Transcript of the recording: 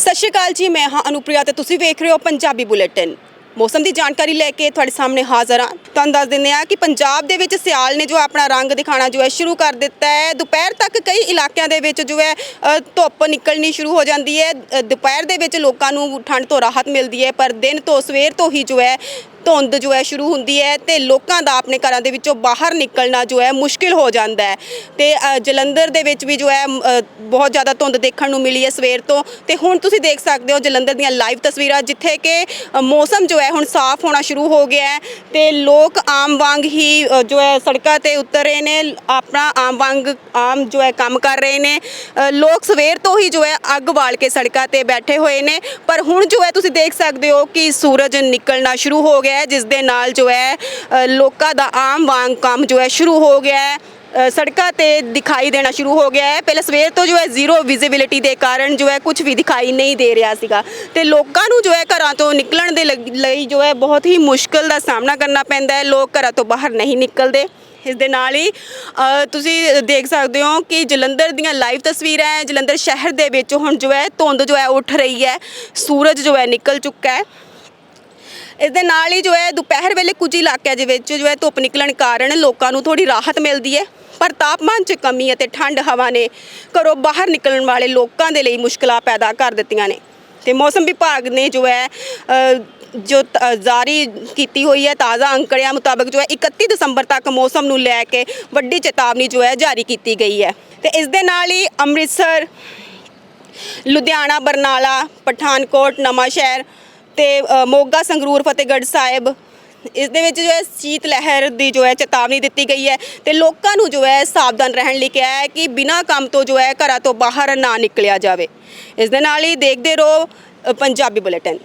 ਸਤਿ ਸ਼੍ਰੀ ਅਕਾਲ ਜੀ, ਮੈਂ ਹਾਂ ਅਨੁਪ੍ਰਿਆ ਤੇ ਤੁਸੀਂ ਵੇਖ ਰਹੇ ਹੋ ਪੰਜਾਬੀ ਬੁਲੇਟਿਨ। ਮੌਸਮ ਦੀ ਜਾਣਕਾਰੀ ਲੈ ਕੇ ਤੁਹਾਡੇ ਸਾਹਮਣੇ ਹਾਜ਼ਰ ਹਾਂ। ਤੁਹਾਨੂੰ ਦੱਸ ਦਿੰਦੇ ਹਾਂ ਕਿ ਪੰਜਾਬ ਦੇ ਵਿੱਚ ਸਿਆਲ ਨੇ ਜੋ ਆਪਣਾ ਰੰਗ ਦਿਖਾਣਾ ਜੋ ਹੈ ਸ਼ੁਰੂ ਕਰ ਦਿੱਤਾ ਹੈ। ਦੁਪਹਿਰ ਤੱਕ ਕਈ ਇਲਾਕਿਆਂ ਦੇ ਵਿੱਚ ਜੋ ਹੈ ਧੁੱਪ ਨਿਕਲਣੀ ਸ਼ੁਰੂ ਹੋ ਜਾਂਦੀ ਹੈ। ਦੁਪਹਿਰ ਦੇ ਵਿੱਚ ਲੋਕਾਂ ਨੂੰ ਠੰਡ ਤੋਂ ਰਾਹਤ ਮਿਲਦੀ ਹੈ, ਪਰ ਦਿਨ ਤੋਂ ਸਵੇਰ ਤੋਂ ਹੀ ਜੋ ਹੈ ਧੁੰਦ ਜੋ ਹੈ ਸ਼ੁਰੂ ਹੁੰਦੀ ਹੈ ਤੇ ਲੋਕਾਂ ਦਾ ਆਪਣੇ ਘਰਾਂ ਦੇ ਵਿੱਚੋਂ ਬਾਹਰ ਨਿਕਲਣਾ ਜੋ ਹੈ ਮੁਸ਼ਕਿਲ ਹੋ ਜਾਂਦਾ ਹੈ। ਤੇ ਅ, ਜਲੰਧਰ ਦੇ ਵਿੱਚ ਵੀ ਜੋ ਹੈ ਮ, ਅ, ਬਹੁਤ ਜ਼ਿਆਦਾ ਧੁੰਦ ਦੇਖਣ ਨੂੰ ਮਿਲੀ ਹੈ ਸਵੇਰ ਤੋਂ। ਤੇ ਹੁਣ ਤੁਸੀਂ ਦੇਖ ਸਕਦੇ ਹੋ ਜਲੰਧਰ ਦੀਆਂ ਲਾਈਵ ਤਸਵੀਰਾਂ ਜਿੱਥੇ ਕਿ ਅ, ਮੌਸਮ ਜੋ ਹੈ ਹੁਣ ਸਾਫ਼ ਹੋਣਾ ਸ਼ੁਰੂ ਹੋ ਗਿਆ ਹੈ ਤੇ ਲੋਕ ਆਮ ਵਾਂਗ ਹੀ ਅ, ਜੋ ਹੈ ਸੜਕਾਂ ਤੇ ਉਤਰ ਰਹੇ ਨੇ ਆਪਣਾ ਆਮ ਵਾਂਗ ਆਮ ਜੋ ਹੈ ਕੰਮ ਕਰ ਰਹੇ ਨੇ। ਅ, ਲੋਕ ਸਵੇਰ ਤੋਂ ਹੀ ਜੋ ਹੈ ਅੱਗ ਬਾਲ ਕੇ ਸੜਕਾਂ ਤੇ ਬੈਠੇ ਹੋਏ ਨੇ। ਪਰ ਹੁਣ ਜੋ ਹੈ ਤੁਸੀਂ ਦੇਖ ਸਕਦੇ ਹੋ ਕਿ ਸੂਰਜ ਨਿਕਲਣਾ ਸ਼ੁਰੂ ਹੋ ਗਿਆ ਹੈ, ਜਿਸ ਦੇ ਨਾਲ ਜੋ ਹੈ ਲੋਕਾਂ ਦਾ ਆਮ ਵਾਂਗ ਕੰਮ ਜੋ ਹੈ ਸ਼ੁਰੂ ਹੋ ਗਿਆ ਹੈ। ਸੜਕਾਂ ਤੇ ਦਿਖਾਈ ਦੇਣਾ ਸ਼ੁਰੂ ਹੋ ਗਿਆ ਹੈ। ਪਹਿਲੇ ਸਵੇਰ ਤੋਂ ਜੋ ਹੈ ਜ਼ੀਰੋ ਵਿਜ਼ਿਬਿਲਿਟੀ ਦੇ ਕਾਰਨ ਜੋ ਹੈ ਕੁਝ ਵੀ ਦਿਖਾਈ ਨਹੀਂ ਦੇ ਰਿਹਾ ਸੀਗਾ। ਤੇ ਲੋਕਾਂ ਨੂੰ ਜੋ ਹੈ ਘਰਾਂ ਤੋਂ ਨਿਕਲਣ ਦੇ ਲੱਗ- ਲਈ ਜੋ ਹੈ ਬਹੁਤ ਹੀ ਮੁਸ਼ਕਲ ਦਾ ਸਾਹਮਣਾ ਕਰਨਾ ਪੈਂਦਾ ਹੈ। ਲੋਕ ਘਰਾਂ ਤੋਂ ਬਾਹਰ ਨਹੀਂ ਨਿਕਲਦੇ। ਇਸ ਦੇ ਨਾਲ ਹੀ ਤੁਸੀਂ ਦੇਖ ਸਕਦੇ ਹੋ ਕਿ ਜਲੰਧਰ ਦੀਆਂ ਲਾਈਵ ਤਸਵੀਰਾਂ ਹੈ। ਜਲੰਧਰ ਸ਼ਹਿਰ ਦੇ ਵਿੱਚ ਹੁਣ ਜੋ ਹੈ ਧੁੰਦ ਜੋ ਹੈ ਉੱਠ ਰਹੀ ਹੈ। ਸੂਰਜ ਜੋ ਹੈ ਨਿਕਲ ਚੁੱਕਾ ਹੈ। ਇਸ ਦੇ ਨਾਲ ਹੀ ਜੋ ਹੈ ਦੁਪਹਿਰ ਵੇਲੇ ਕੁਝ ਇਲਾਕਿਆਂ ਦੇ ਵਿੱਚ ਜੋ ਹੈ ਧੁੱਪ ਨਿਕਲਣ ਕਾਰਨ ਲੋਕਾਂ ਨੂੰ ਥੋੜੀ ਰਾਹਤ ਮਿਲਦੀ ਹੈ। ਪਰ ਤਾਪਮਾਨ 'ਚ ਕਮੀ ਅਤੇ ਠੰਡ ਹਵਾ ਨੇ ਘਰੋਂ ਬਾਹਰ ਨਿਕਲਣ ਵਾਲੇ ਲੋਕਾਂ ਦੇ ਲਈ ਮੁਸ਼ਕਲਾਂ ਪੈਦਾ ਕਰ ਦਿੱਤੀਆਂ ਨੇ। ਤੇ ਮੌਸਮ ਵਿਭਾਗ ਨੇ ਜੋ ਹੈ ਜੋ ਜਾਰੀ ਕੀਤੀ ਹੋਈ ਹੈ ਤਾਜ਼ਾ ਅੰਕੜਿਆਂ ਮੁਤਾਬਕ ਜੋ ਹੈ 31 ਦਸੰਬਰ ਤੱਕ ਮੌਸਮ ਨੂੰ ਲੈ ਕੇ ਵੱਡੀ ਚੇਤਾਵਨੀ ਜੋ ਹੈ ਜਾਰੀ ਕੀਤੀ ਗਈ ਹੈ। ਤੇ ਇਸ ਦੇ ਨਾਲ ਹੀ ਅੰਮ੍ਰਿਤਸਰ, ਲੁਧਿਆਣਾ, ਬਰਨਾਲਾ, ਪਠਾਨਕੋਟ ਨਵਾਂ ਸ਼ਹਿਰ ਤੇ ਅ, ਮੋਗਾ ਸੰਗਰੂਰ ਫਤਿਹਗੜ੍ਹ ਸਾਹਿਬ ਇਸ ਦੇ ਵਿੱਚ ਜੋ ਹੈ ਸੀਤ ਲਹਿਰ ਦੀ ਜੋ ਹੈ ਚੇਤਾਵਨੀ ਦਿੱਤੀ ਗਈ ਹੈ ਤੇ ਲੋਕਾਂ ਨੂੰ ਜੋ ਹੈ ਸਾਵਧਾਨ ਰਹਿਣ ਲਈ ਕਿਹਾ ਹੈ ਕਿ ਬਿਨਾਂ ਕੰਮ ਤੋਂ ਜੋ ਹੈ ਘਰਾਂ ਤੋਂ ਬਾਹਰ ਨਾ ਨਿਕਲਿਆ ਜਾਵੇ। ਇਸ ਦੇ ਨਾਲ ਹੀ ਦੇਖਦੇ ਰਹੋ ਅ, ਪੰਜਾਬੀ ਬੁਲੇਟਿਨ।